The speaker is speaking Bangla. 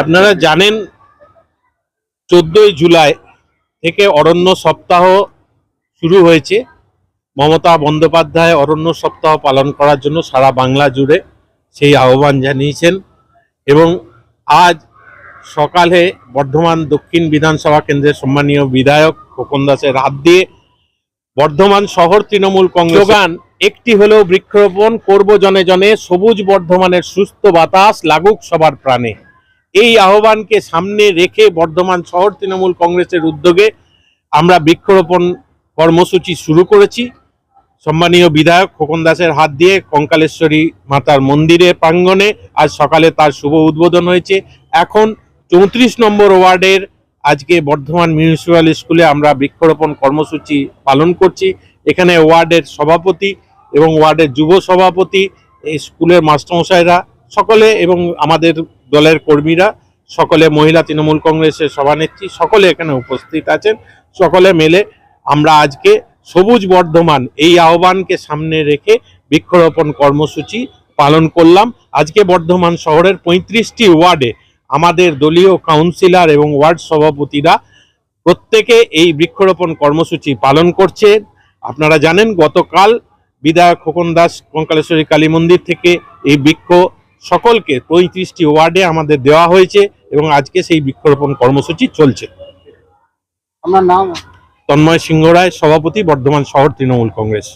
আপনারা জানেন চোদ্দই জুলাই থেকে অরণ্য সপ্তাহ শুরু হয়েছে। মমতা বন্দ্যোপাধ্যায় অরণ্য সপ্তাহ পালন করার জন্য সারা বাংলা জুড়ে সেই আহ্বান জানিয়েছেন এবং আজ সকালে বর্ধমান দক্ষিণ বিধানসভা কেন্দ্রের সম্মানীয় বিধায়ক খোকন দাসের হাত দিয়ে বর্ধমান শহর তৃণমূল কংগ্রেস একটি হলো বৃক্ষরোপণ করব জনে জনে, সবুজ বর্ধমানের সুস্থ বাতাস লাগুক সবার প্রাণে। এই আহ্বানকে সামনে রেখে বর্ধমান শহর তৃণমূল কংগ্রেসের উদ্যোগে আমরা বৃক্ষরোপণ কর্মসূচি শুরু করেছি। সম্মানীয় বিধায়ক খোকন দাসের হাত দিয়ে কঙ্কালেশ্বরী মাতার মন্দিরের প্রাঙ্গণে আজ সকালে তার শুভ উদ্বোধন হয়েছে। এখন চৌত্রিশ নম্বর ওয়ার্ডের আজকে বর্ধমান মিউনিসিপ্যাল স্কুলে আমরা বৃক্ষরোপণ কর্মসূচি পালন করছি। এখানে ওয়ার্ডের সভাপতি এবং ওয়ার্ডের যুব সভাপতি, এই স্কুলের মাস্টারমশাইরা সকলে এবং আমাদের দলের কর্মীরা, সকলে মহিলা তৃণমূল কংগ্রেসের সভানেত্রী, সকলে এখানে উপস্থিত আছেন। সকলে মিলে আমরা আজকে সবুজ বর্ধমান এই আহ্বানকে সামনে রেখে বৃক্ষরোপণ কর্মসূচি পালন করলাম। আজকে বর্ধমান শহরের পঁয়ত্রিশটি ওয়ার্ডে আমাদের দলীয় কাউন্সিলর এবং ওয়ার্ড সভাপতিরা প্রত্যেকে এই বৃক্ষরোপণ কর্মসূচি পালন করছে আপনারা জানেন, গতকাল বিধায়ক খোকন দাস, কঙ্কালেশ্বরী কালী মন্দির থেকে এই বৃক্ষ সকলকে পঁয়ত্রিশটি ওয়ার্ডে আমাদের দেওয়া হয়েছে এবং আজকে সেই বৃক্ষরোপণ কর্মসূচি চলছে। আমার নাম তন্ময় সিংহ রায় সভাপতি বর্ধমান শহর তৃণমূল কংগ্রেস।